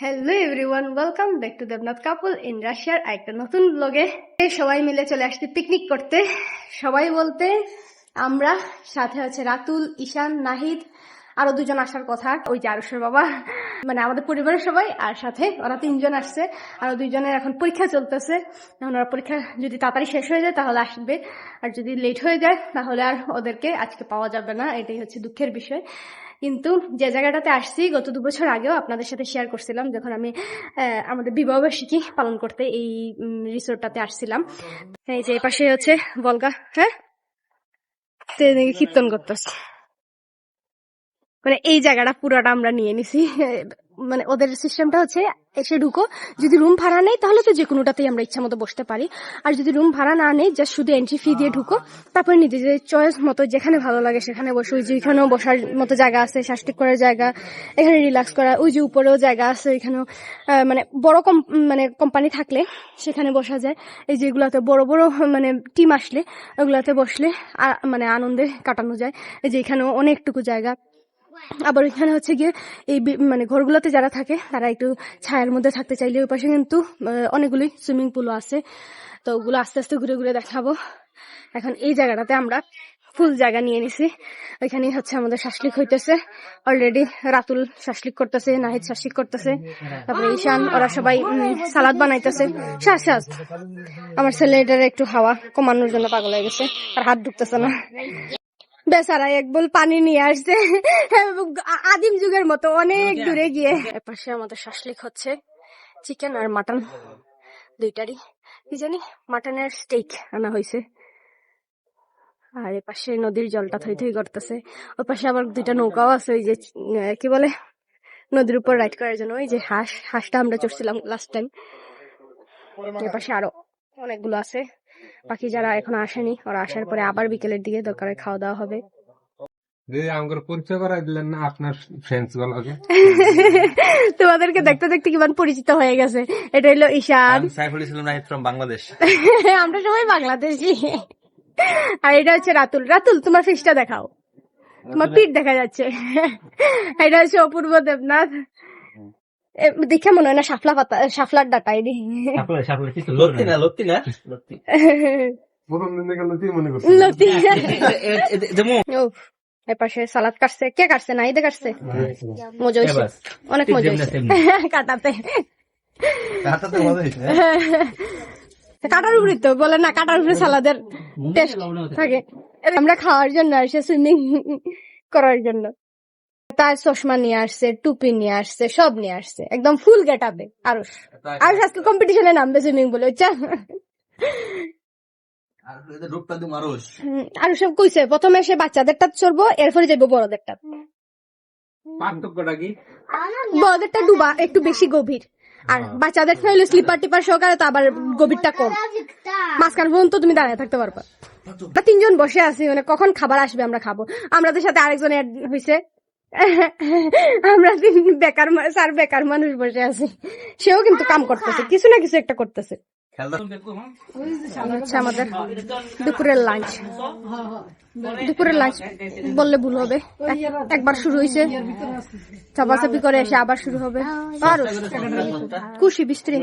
Hello everyone welcome back to Debnath couple in রাশিয়ার একটা নতুন ব্লগে সবাই মিলে চলে আসছে পিকনিক করতে। সবাই বলতে, আমরা সাথে আছে রাতুল, ঈশান, নাহিদ, আরও দুজন আসার কথা, ওই যে আরুষের বাবা। মানে আমাদের পরিবারের সবাই, আর সাথে ওরা তিনজন আসছে। আরও দুইজনের এখন পরীক্ষা চলতেছে। এখন ওরা পরীক্ষা যদি তাড়াতাড়ি শেষ হয়ে যায়, তাহলে আসবে। আর যদি লেট হয়ে যায়, তাহলে আর ওদেরকে আজকে পাওয়া যাবে না। এটাই হচ্ছে দুঃখের বিষয়। কিন্তু যে জায়গাটাতে আসছি, গত দু বছর আগেও আপনাদের সাথে শেয়ার করছিলাম যখন আমি আমাদের বিবাহবার্ষিকী পালন করতে এই রিসোর্টটাতে আসছিলাম। এই যে পাশে হচ্ছে বলগা হ্যাঁ? কীর্তন করতেছে। মানে এই জায়গাটা পুরাটা আমরা নিয়ে নিছি। মানে ওদের সিস্টেমটা হচ্ছে এসে ঢুকো। যদি রুম ভাড়া নেই, তাহলে তো যে কোনোটাতেই আমরা ইচ্ছা মতো বসতে পারি। আর যদি রুম ভাড়া না নেই জাস্ট শুধু এন্ট্রি ফি দিয়ে ঢুকো। তারপরে নিজেদের চয়েস মতো যেখানে ভালো লাগে সেখানে বসে। ওই যে এখানেও বসার মতো জায়গা আছে শাস্তিক করার জায়গা। এখানে রিল্যাক্স করা। ওই যে উপরেও জায়গা আছে, ওইখানেও মানে বড় কম মানে কোম্পানি থাকলে সেখানে বসা যায়। এই যেগুলোতে বড় বড় মানে টিম আসলে ওগুলাতে বসলে মানে আনন্দে কাটানো যায়। এই যে এখানেও অনেকটুকু জায়গা। আবার এখানে হচ্ছে গিয়ে এই মানে ঘরগুলোতে যারা থাকে তারা একটু ছায়ার মধ্যে থাকতে চাইলে ওই পাশে কিন্তু আহ, অনেকগুলোই সুইমিং পুলও আছে। তো ওগুলো আস্তে আস্তে ঘুরে ঘুরে দেখাবো। এখন এই জায়গাটাতে আমরা ফুল জায়গা নিয়ে নিছি। ওইখানে হচ্ছে আমাদের শাসলিক হইতেছে। অলরেডি রাতুল শাসলিক করতেছে নাহিদ শাসলিক করতেছে। তারপরে ঈশান ওরা সবাই সালাদ বানাইতেছে। শ্বাস শ্বাস আমার ছেলে এটার একটু হাওয়া কমানোর জন্য পাগল হয়ে গেছে আর হাত ঢুকতেছে না। বেচারা এক বল পানি নিয়ে আসছে। আদিম যুগের মতো অনেক দূরে গিয়ে। এপাশে আমাদের শাসলিক হচ্ছে চিকেন আর মাটন দুইটারই। কি জানি মাটনের স্টেক আনা হয়েছে। আর এপাশে নদীর জলটা থই থই করতেছে। ওই পাশে আবার দুইটা নৌকাও আছে ওই যে কি বলে নদীর উপর রাইড করার জন্য। ওই যে হাঁস হাঁসটা আমরা চড়ছিলাম লাস্ট টাইম এপাশে আরও অনেকগুলো আছে। বাকি যারা এখন আসেনি ওরা আসার পরে আবার বিকেলের দিকে দরকারে খাওয়া দাওয়া হবে। দিদি আমাকে পরিচয় করাই দিলেন না আপনার ফ্রেন্ডস গুলোকে? তোমাদেরকে দেখতে দেখতে কিমান পরিচিত হয়ে গেছে। এটা হলো ঈশান। Saiful Islam Nahid from Bangladesh. আমরা সবাই বাংলাদেশি। আর এটা হচ্ছে রাতুল। রাতুল তোমার ফেসটা দেখাও। তোমার পিঠ দেখা যাচ্ছে। এটা হচ্ছে অপূর্ব দেবনাথ। দেখে মনে হয় না শাফলা পাতা শাফলার ডাটা এডি লত্তি না লত্তি না? লত্তি প্রথম দিন দেখে লতি মনে করছি। লতি। যেমন এপাশে সালাদ কাটছে। কে কাটছে? না ইদে কাটছে। মজা হয়েছে। অনেক মজা হয়েছে। কাটাতে। হাতাতে মজা হয়েছে কাটার উপরে তো বলে না কাটার উপরে সালাদের টেস্ট থাকে। আমরা খাওয়ার জন্য আসছে সুইমিং করার জন্য। তার চশমা নিয়ে আসছে টুপি নিয়ে আসছে সব নিয়ে আসছে। একদম ফুল গেট আপে আরুষ আরুষ আজকে কম্পিটিশনে নামবে সুইমিং বলে বুঝছা? আর সব কইছে প্রথমে সে বাচ্চাদেরটা চড়বো এরপরে যাব বড়দেরটা। পার্থক্যটা কি? বড়দেরটা ডুবা একটু বেশি গভীর। আর বাচ্চাদের হইলে স্লিপার টিপার সহকারে তো আবার গভীরটা কম। মাঝখান পর্যন্ত তুমি দাঁড়িয়ে থাকতে পারবা। তিনজন বসে আছি মানে কখন খাবার আসবে আমরা খাব। আমাদের সাথে আরেকজন হয়েছে আমরা বেকার চার বেকার মানুষ বসে আছি। সেও কিন্তু কাম করতেছে কিছু না কিছু একটা করতেছে। হচ্ছে আমাদের দুপুরের লাঞ্চ দুপুরের লাঞ্চ বললে ভুল হবে। একবার শুরু হয়েছে চাপাচাপি করে এসে আবার শুরু হবে। আর খুশি বিস্ত্রি।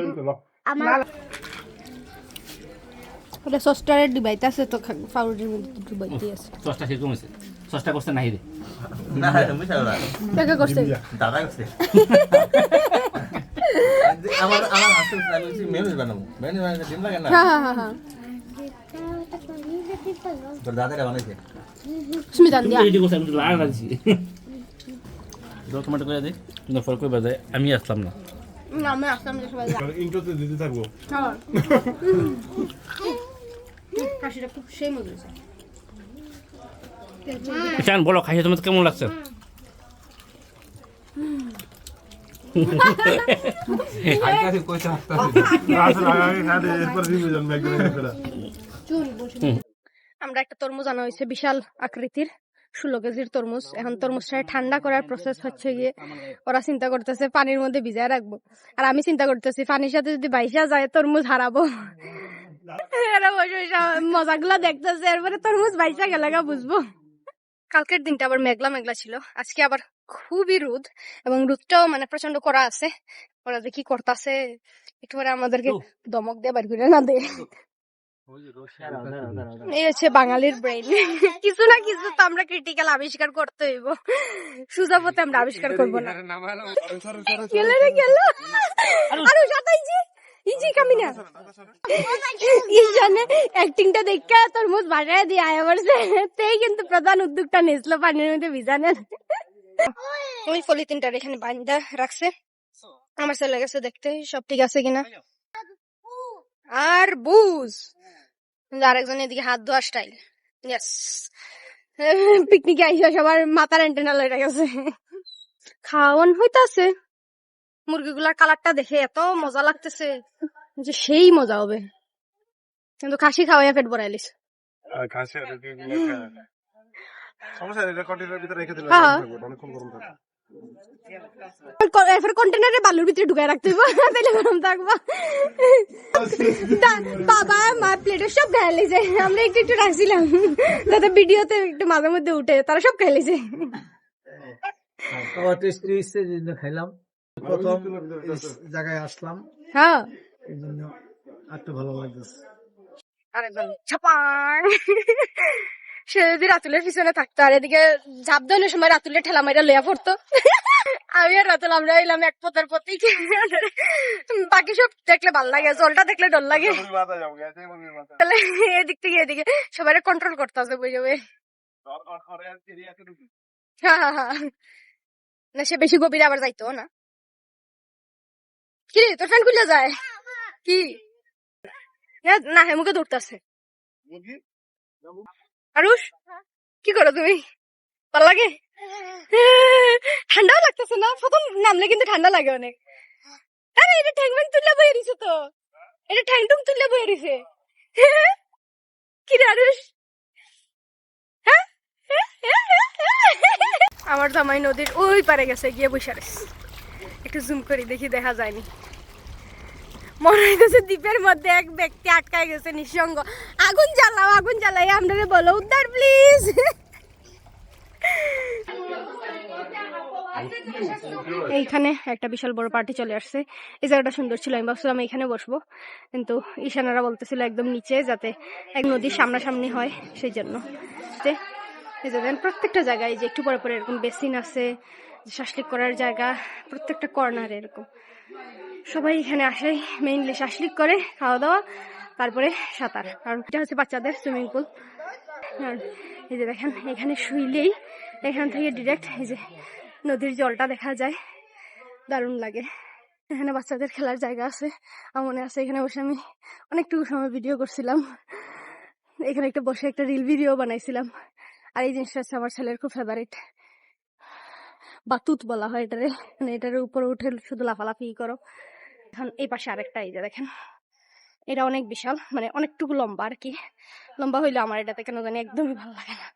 ওটা সস্টারে ডিবাইতে আছে তো পাউরুটির মধ্যে ডিবাইতে আছে। সসটা সেরকম হয়েছে সসটা করছে নাই রে। না মিশাও না কে করছে দাদা করছে আমার আমার আসলে আমি হচ্ছে মেয়নিজ বানাবো। মেয়নিজ বানাতে ডিম লাগে না। হ্যাঁ হ্যাঁ হ্যাঁ হ্যাঁ তোর দাদারা বানাইছে। স্মিতান দিয়া। রেডি করছে আমি লাল রাখছি দাও করে দে। না ফল করে বাজে আমি আসলাম না। না আমি আসলাম যে সবাই। ইন্ট্রোতে দিতে থাকব কাশিটা খুব সেই মজা চান বলো, খাইয়ে তোমার কেমন লাগছে? আমরা একটা তরমুজ আনা হয়েছে, বিশাল আকৃতির, ষোলো কেজির তরমুজ। এখন তরমুজটা ঠান্ডা করার প্রসেস হচ্ছে গিয়ে ওরা চিন্তা করতেছে, পানির মধ্যে ভিজায় রাখব। আর আমি চিন্তা করতেছি, পানির সাথে যদি বাইসা যায়, তরমুজ হারাবো। মজাগুলো দেখতেছে, এরপরে তরমুজ বাইসা গেলেগা বুঝব? কালকের দিনটা আবার মেঘলা মেঘলা ছিল আজকে আবার খুবই রোদ এবং রোদটাও মানে প্রচণ্ড করা আছে ওরা যে কি করতেছে একটু পরে আমাদেরকে দমক দিয়ে বার করে না দে এই হচ্ছে বাঙালির ব্রেন কিছু না কিছু তো আমরা ক্রিটিক্যাল আবিষ্কার করতে হইব সুজা আমরা আবিষ্কার করব না গেল রে গেল আরও সাতাইছি ইজি কামি না ইজানে অ্যাক্টিংটা দেখে তোর মুখ বাড়ায় দিয়ে আয়া পড়ছে তেই কিন্তু প্রধান উদ্যোগটা নিয়েছিল পানির মধ্যে ভিজানের। ওই পলিথিনটার এখানে বান্ধা রাখছে। আমার ছেলে গেছে দেখতে সব ঠিক আছে কিনা। আর বুঝ। আরেকজন এদিকে হাত ধোয়া স্টাইল ইয়েস পিকনিকে আইসা সবার মাথার অ্যান্টেনা লয়ে গেছে। খাওয়ান হইতাছে। মুরগিগুলার কালারটা দেখে এত মজা লাগতেছে যে সেই মজা হবে। কিন্তু খাসি খাওয়াইয়া পেট ভরাইলিস হ্যাঁ। এরপর কন্টেনারে বালুর ভিতরে ঢুকায় রাখতে হইব তাহলে গরম থাকব। বাবা প্লেটে সব খাই লিছে আমরা একটু একটু রাখছিলাম যাতে ভিডিওতে একটু মাঝে মধ্যে উঠে তারা সব খাই লিছে খাওয়া টেস্টি হচ্ছে এই জন্য খাইলাম। প্রথম জায়গায় আসলাম। হ্যাঁ। এই জন্য একটু ভালো লাগতেছে। আরেকজন সে যদি রাতুলের পিছনে থাকতো আর এদিকে ঝাঁপ দেওয়ানোর সময় রাতুলের ঠেলা মাইরা লইয়া পড়তো। আমি আর রাতুল আমরা এলাম এক পথের পথেই বাকি সব দেখলে ভালো লাগে জলটা দেখলে ডর লাগে। এদিক থেকে এদিকে সবাই কন্ট্রোল করতে হবে বুঝে? হ্যাঁ হ্যাঁ হ্যাঁ। না সে বেশি গভীরে আবার যাইতো না। কি রে তোর ফ্যান খুলে যায় কি হ্যাঁ, না হে মুখে দৌড়তেছে? আরুষ কি করো তুমি ভালো লাগে ঠান্ডাও লাগতেছে না প্রথম নামলে কিন্তু ঠান্ডা লাগে অনেক আরে এটা ঠ্যাং ব্যাং তুললে বয়ে দিছে তো এটা ঠ্যাং টুং তুললে বয়ে দিছে কি রে আরুষ হ্যাঁ? আমার জামাই নদীর ওই পারে গেছে গিয়ে বসে। একটু জুম করি, দেখি দেখা যায়নি। মনে হইতেছে দ্বীপের মধ্যে এক ব্যক্তি আটকায় গেছে নিঃসঙ্গ। আগুন জ্বালাও, আগুন জ্বালাই আপনারা বলো, উদ্ধার প্লিজ এইখানে একটা বিশাল বড় পার্টি চলে আসছে। এই জায়গাটা সুন্দর ছিল, আমি ভাবছিলাম এখানে বসবো। কিন্তু ঈশানারা বলতেছিল একদম নিচে যাতে এক নদীর সামনাসামনি হয়, সেই জন্য। যে প্রত্যেকটা জায়গায় যে একটু পরে পরে এরকম বেসিন আছে শ্বাসলিক করার জায়গা প্রত্যেকটা কর্নারে এরকম। সবাই এখানে আসে মেইনলি শ্বাসলিক করে, খাওয়া দাওয়া, তারপরে সাঁতার। আর এটা হচ্ছে বাচ্চাদের সুইমিং পুল আর এই যে দেখেন, এখানে শুইলেই এখান থেকে ডিরেক্ট এই যে নদীর জলটা দেখা যায়। দারুণ লাগে। এখানে বাচ্চাদের খেলার জায়গা আছে, আমার মনে আছে, এখানে বসে আমি অনেকটুকু সময় ভিডিও করছিলাম। এখানে একটা বসে একটা রিল ভিডিও বানাইছিলাম। আর এই জিনিসটা হচ্ছে আমার ছেলের খুব ফেভারিট বাতুত বলা হয় এটারে। মানে এটার উপরে উঠে শুধু লাফালাফি করো। এখন এই পাশে আরেকটা এই যে দেখেন। এটা অনেক বিশাল মানে অনেকটুকু লম্বা আর কি। লম্বা হইলে আমার এটাতে কেন জানি একদমই ভালো লাগে না।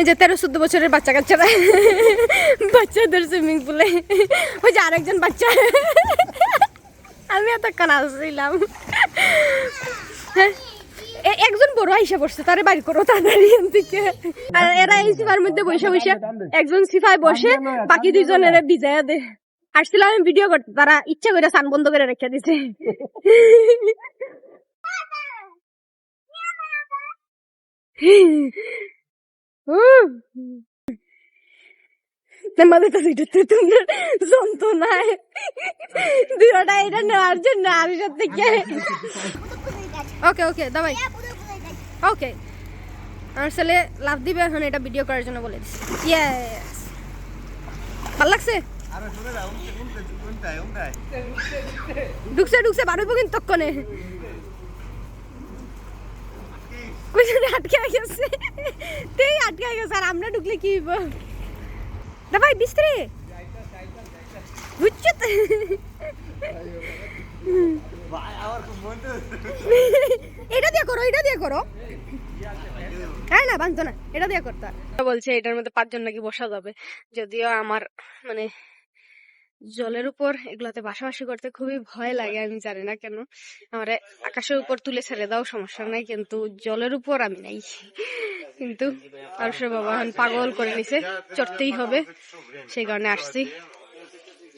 এই যে তেরো চোদ্দ বছরের বাচ্চা কাচ্চারা। বাচ্চাদের সুইমিং পুলে ওই যে আরেকজন বাচ্চা। আমি এতক্ষণ আসছিলাম। হ্যাঁ, একজন বড় আইসা পড়ছে তারে বাড়ি করো, তাড়াতাড়ি এখান থেকে আর এরা এই সিফার মধ্যে বসে বসে একজন সিফায় বসে, বাকি দুইজন এরা বিজায়া দে। আসছিল আমি ভিডিও করতে, তারা ইচ্ছা করে সান বন্ধ করে রেখে দিছে। হুম। আমাদের তো দুইটাতে তোমরা যন্ত্রণায় দুটা এটা নেওয়ার জন্য আমি ওকে ওকে দাবাই। ওকে আমার ছেলে লাভ দিবে এখন এটা ভিডিও করার জন্য বলে দিচ্ছি ইয়েস ভালো লাগছে? ঢুকছে ঢুকছে বারোই পকিন তক্ষণে। আটকে গেছে। তেই আটকে গেছে, আর আমরা ঢুকলে কি হইব? না быстрее! তো এটা দিয়ে করো, এটা দিয়ে করো হ্যাঁ না না এটা দিয়ে করতে। বলছে এটার মধ্যে পাঁচজন নাকি বসা যাবে যদিও আমার মানে জলের উপর এগুলাতে বাসাবাসি করতে খুবই ভয় লাগে আমি জানি না কেন। আমার আকাশের উপর তুলে ছেড়ে দাও সমস্যা নাই কিন্তু জলের উপর আমি নাই। কিন্তু আরুষের বাবা এখন পাগল করে নিছে চড়তেই হবে সেই কারণে আসছি।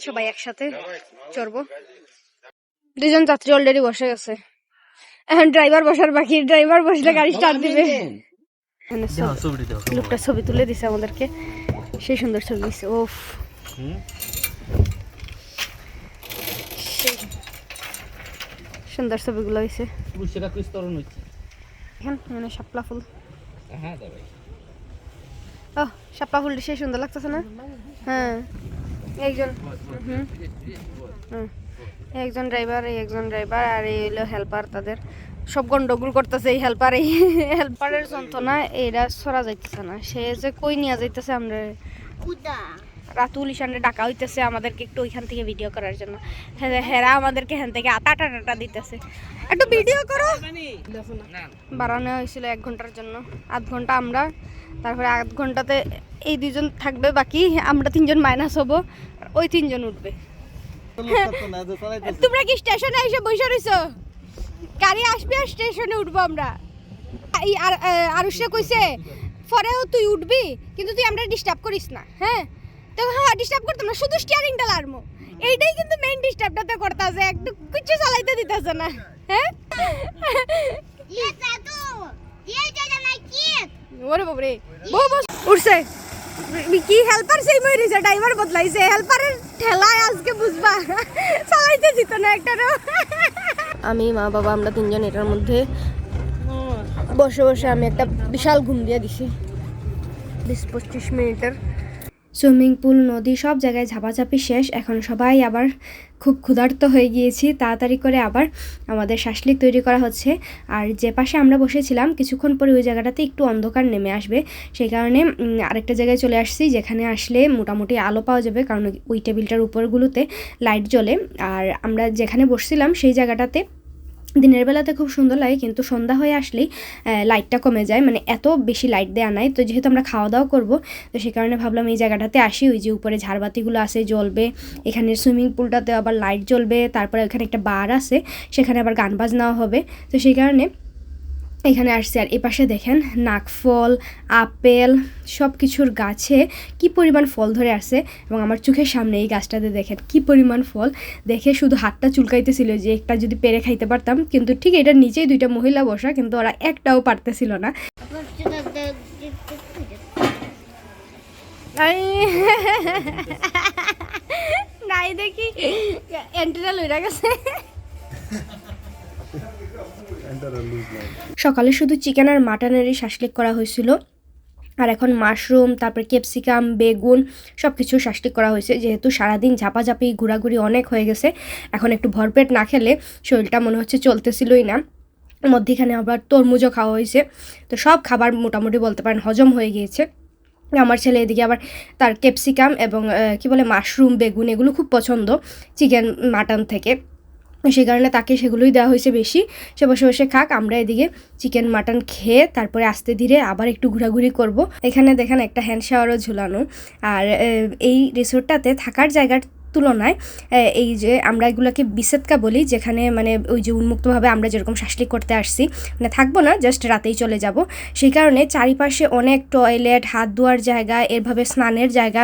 সবাই একসাথে চড়বো। দুজন যাত্রী অলরেডি বসে গেছে। এখন ড্রাইভার বসার বাকি ড্রাইভার বসলে গাড়ি স্টার্ট দিবে। লোকটা ছবি তুলে দিছে আমাদেরকে। সেই সুন্দর ছবি দিছে ওফ হুম? সেই সুন্দর ছবিগুলো হয়েছে এখন মানে শাপলা ফুল। হ্যাঁ ও শাপলা ফুলটা সেই সুন্দর লাগতেছে না? হ্যাঁ। একজন হুম। হুম। একজন ড্রাইভার এই একজন ড্রাইভার আর এই হলো হেল্পার তাদের। সব গন্ডগোল করতেছে এই হেল্পার এই হেল্পারের যন্ত্রণা এরা সরা যাইতেছে না। সে যে কই নিয়ে যাইতেছে আমরা রাতুল ইশানে ডাকা হইতেছে আমাদেরকে একটু ওইখান থেকে ভিডিও করার জন্য। হেরা আমাদেরকে এখান থেকে আটা টাটা দিতেছে। একটু ভিডিও করো। বাড়ানো হয়েছিল এক ঘণ্টার জন্য। আধ ঘণ্টা আমরা। তারপরে আধ ঘন্টাতে এই দুজন থাকবে বাকি আমরা তিনজন মাইনাস হব। ওই তিনজন উঠবে। তোমরা কি স্টেশনে এসে বসে রইছো? গাড়ি আসবে আর স্টেশনে উঠবো আমরা। এই আর আরুষে কইছে পরেও তুই উঠবি কিন্তু তুই আমরা ডিস্টার্ব করিস না। হ্যাঁ? তো হ্যাঁ ডিস্টার্ব করতাম না শুধু স্টিয়ারিংটা লারমো। এইটাই কিন্তু মেইন ডিস্টার্বটাতে করতেছে একটু কিছু চালাইতে দিতেছে না। হ্যাঁ? ওরে বাবরে বউ বস উঠছে। কি হেল্পার সেই মই রইছে ড্রাইভার বদলাইছে। হেল্পারের ঠেলায় আজকে বুঝবা চালাইতে দিত না একটা আমি মা বাবা আমরা তিনজন এটার মধ্যে বসে বসে আমি একটা বিশাল ঘুম দিয়ে দিছি। বিশ পঁচিশ মিনিটের সুইমিং পুল, নদী সব জায়গায় ঝাপাঝাপি শেষ। এখন সবাই আবার খুব ক্ষুধার্ত হয়ে গিয়েছি। তাড়াতাড়ি করে আবার আমাদের শাসলিক তৈরি করা হচ্ছে। আর যে পাশে আমরা বসেছিলাম, কিছুক্ষণ পরে ওই জায়গাটাতে একটু অন্ধকার নেমে আসবে। সেই কারণে আরেকটা জায়গায় চলে আসছি, যেখানে আসলে মোটামুটি আলো পাওয়া যাবে। কারণ ওই টেবিলটার উপরগুলোতে লাইট জ্বলে। আর আমরা যেখানে বসছিলাম, সেই জায়গাটাতে দিনের বেলাতে খুব সুন্দর লাগে, কিন্তু সন্ধ্যা হয়ে আসলেই লাইটটা কমে যায়। মানে এত বেশি লাইট দেওয়া নাই। তো যেহেতু আমরা খাওয়া দাওয়া করব, তো সে কারণে ভাবলাম এই জায়গাটাতে আসি। ওই যে উপরে ঝাড়বাতিগুলো আছে, জ্বলবে। এখানে সুইমিং পুলটাতে আবার লাইট জ্বলবে। তারপরে ওখানে একটা বার আছে। সেখানে আবার গান বাজনাও হবে। তো সেই কারণে এখানে আসছে, আর এপাশে দেখেন নাকফল আপেল সব কিছুর গাছে কি পরিমাণ ফল ধরে আসছে। এবং আমার চোখের সামনে এই গাছটাতে দেখেন কি পরিমাণ ফল। দেখে শুধু হাতটা চুলকাইতেছিল যে একটা যদি পেরে খাইতে পারতাম, কিন্তু ঠিক এটার নিচেই দুইটা মহিলা বসা, কিন্তু ওরা একটাও পারতেছিল না। নাই দেখি এন্ট্রিটা লইরা গেছে। সকালে শুধু চিকেন আর মাটনেরই শাসলিক করা হয়েছিল। আর এখন মাশরুম তারপরে ক্যাপসিকাম বেগুন সব কিছু শাসলিক করা হয়েছে। যেহেতু সারাদিন ঝাপাঝাপি, ঘোরাঘুরি অনেক হয়ে গেছে, এখন একটু ভরপেট না খেলে শরীরটা মনে হচ্ছে চলতেছিলই না। মধ্যেখানে আবার তরমুজও খাওয়া হয়েছে। তো সব খাবার মোটামুটি বলতে পারেন হজম হয়ে গিয়েছে। আমার ছেলে এদিকে আবার তার ক্যাপসিকাম এবং কি বলে মাশরুম বেগুন এগুলো খুব পছন্দ চিকেন মাটন থেকে। সেই কারণে তাকে সেগুলোই দেওয়া হয়েছে বেশি। সে বসে বসে খাক, আমরা এদিকে চিকেন মাটন খেয়ে তারপরে আস্তে ধীরে আবার একটু ঘোরাঘুরি করব। এখানে দেখেন একটা হ্যান্ড শাওয়ারও ঝুলানো। আর এই রিসোর্টটাতে থাকার জায়গার তুলনায় এই যে আমরা এগুলোকে বিসেতকা বলি, যেখানে মানে ওই যে উন্মুক্তভাবে আমরা যেরকম শাসলিক করতে আসছি মানে থাকব না জাস্ট রাতেই চলে যাব। সেই কারণে চারিপাশে অনেক টয়লেট হাত ধোয়ার জায়গা এরভাবে স্নানের জায়গা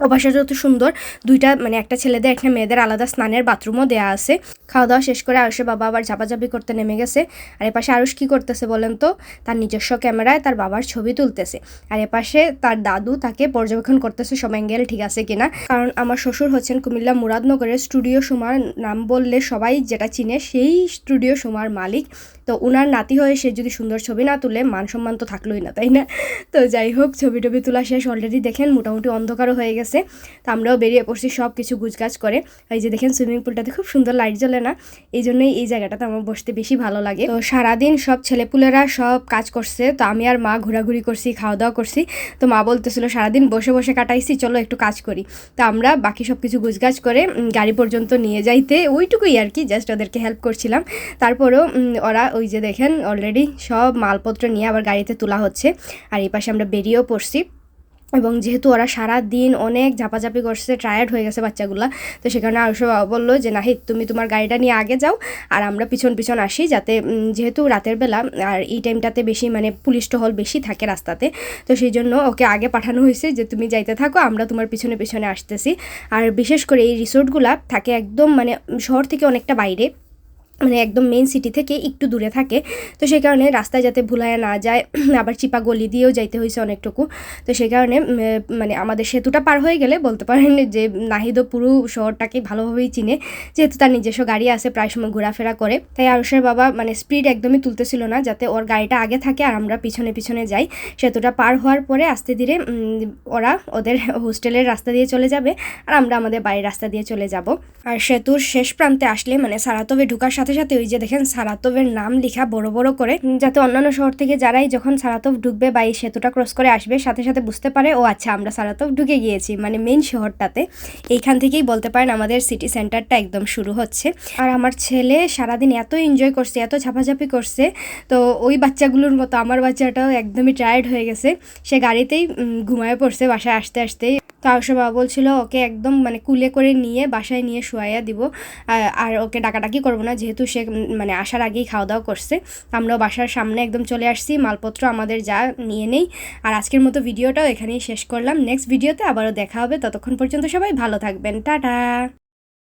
ওপাশে যত সুন্দর, দুইটা মানে একটা ছেলেদের, একটা মেয়েদের আলাদা স্নানের বাথরুমও দেওয়া আছে। খাওয়া দাওয়া শেষ করে আরুষের বাবা আবার ঝাপাঝাপি করতে নেমে গেছে। আর এপাশে আরুষ কী করতেছে বলেন তো? তার নিজস্ব ক্যামেরায় তার বাবার ছবি তুলতেছে। আর এপাশে তার দাদু তাকে পর্যবেক্ষণ করতেছে সব অ্যাঙ্গেল ঠিক আছে কিনা। কারণ আমার শ্বশুর হচ্ছেন কুমিল্লা মুরাদনগরের স্টুডিও সুমার নাম বললে সবাই যেটা চিনে সেই স্টুডিও সুমার মালিক। তো ওনার নাতি হয়ে সে যদি সুন্দর ছবি না তুলে, মান সম্মান তো থাকলোই না, তাই না? তো যাই হোক, ছবি টবি তোলা শেষ অলরেডি দেখেন মোটামুটি অন্ধকারও হয়ে গেছে। তো আমরাও বেরিয়ে পড়ছি, সব কিছু গুজগাছ করে। এই যে দেখেন সুইমিং পুলটাতে খুব সুন্দর লাইট জ্বলে না? এই জন্যই এই জায়গাটাতে আমার বসতে বেশি ভালো লাগে। তো সারাদিন সব ছেলেপুলেরা সব কাজ করছে, তো আমি আর মা ঘোরাঘুরি করছি খাওয়া দাওয়া করছি। তো মা বলতেছিল, সারাদিন বসে বসে কাটাইছি, চলো একটু কাজ করি। তো আমরা বাকি সব কিছু গুজগাছ করে গাড়ি পর্যন্ত নিয়ে যাইতে ওইটুকুই আর কি জাস্ট ওদেরকে হেল্প করছিলাম। তারপরেও ওরা ওই যে দেখেন অলরেডি সব মালপত্র নিয়ে আবার গাড়িতে তোলা হচ্ছে। আর এই পাশে আমরা বেরিয়েও পড়ছি। এবং যেহেতু ওরা সারা দিন অনেক ঝাপাঝাপি করছে টায়ার্ড হয়ে গেছে বাচ্চাগুলা, তো সেখানে আরুষ বাবা বলল যে, নাহিদ, তুমি তোমার গাড়িটা নিয়ে আগে যাও, আর আমরা পিছন পিছন আসি যাতে যেহেতু রাতের বেলা, আর এই টাইমটাতে বেশি মানে পুলিশ টহল বেশি থাকে রাস্তাতে, তো সেই জন্য ওকে আগে পাঠানো হয়েছে যে, তুমি যাইতে থাকো, আমরা তোমার পিছনে পিছনে আসতেছি। আর বিশেষ করে এই রিসোর্টগুলা থাকে একদম মানে শহর থেকে অনেকটা বাইরে। মানে একদম মেন সিটি থেকে একটু দূরে থাকে। তো সেই কারণে রাস্তায় যাতে ভুলায় না যায়, আবার চিপা গলি দিয়েও যাইতে হয়েছে অনেকটুকু। তো সেই কারণে মানে আমাদের সেতুটা পার হয়ে গেলে বলতে পারেন যে নাহিদও পুরো শহরটাকে ভালোভাবেই চিনে। যেহেতু তার নিজস্ব গাড়ি আছে, প্রায় সময় ঘোরাফেরা করে। তাই আরুষের বাবা মানে স্পিড একদমই তুলতেছিল না, যাতে ওর গাড়িটা আগে থাকে আর আমরা পিছনে পিছনে যাই। সেতুটা পার হওয়ার পরে আস্তে ধীরে ওরা ওদের হোস্টেলের রাস্তা দিয়ে চলে যাবে আর আমরা আমাদের বাড়ির রাস্তা দিয়ে চলে যাব। আর সেতুর শেষ প্রান্তে আসলে মানে সারাতবে ঢুকার সাথে সাথে সাথে ওই যে দেখেন সারাতবের নাম লেখা বড় বড় করে যাতে অন্যান্য শহর থেকে যারাই যখন সারাতব ঢুকবে বা এই সেতুটা ক্রস করে আসবে, সাথে সাথে বুঝতে পারে, ও আচ্ছা আমরা সারাতব ঢুকে গিয়েছি। মানে মেইন শহরটাতে। এইখান থেকেই বলতে পারেন আমাদের সিটি সেন্টারটা একদম শুরু হচ্ছে। আর আমার ছেলে সারাদিন এত এনজয় করছে, এত ঝাপাঝাপি করছে, তো ওই বাচ্চাগুলোর মতো আমার বাচ্চাটাও একদমই টায়ার্ড হয়ে গেছে। সে গাড়িতেই ঘুমায় পড়ছে বাসায় আসতে আসতেই। আয়ুষ বাবা বলছিল, ওকে একদম মানে কুলে করে নিয়ে বাসায় নিয়ে শুয়াইয়া দিব। আর- আর ওকে ডাকাডাকি করব না, যেহেতু সে মানে আসার আগেই খাওয়া দাওয়া করছে। আমরাও বাসার সামনে একদম চলে আসছি, মালপত্র আমাদের যা নিয়ে নেই। আর আজকের মতো ভিডিওটাও এখানেই শেষ করলাম। নেক্সট ভিডিওতে আবারও দেখা হবে। ততক্ষণ পর্যন্ত সবাই ভালো থাকবেন। টাটা!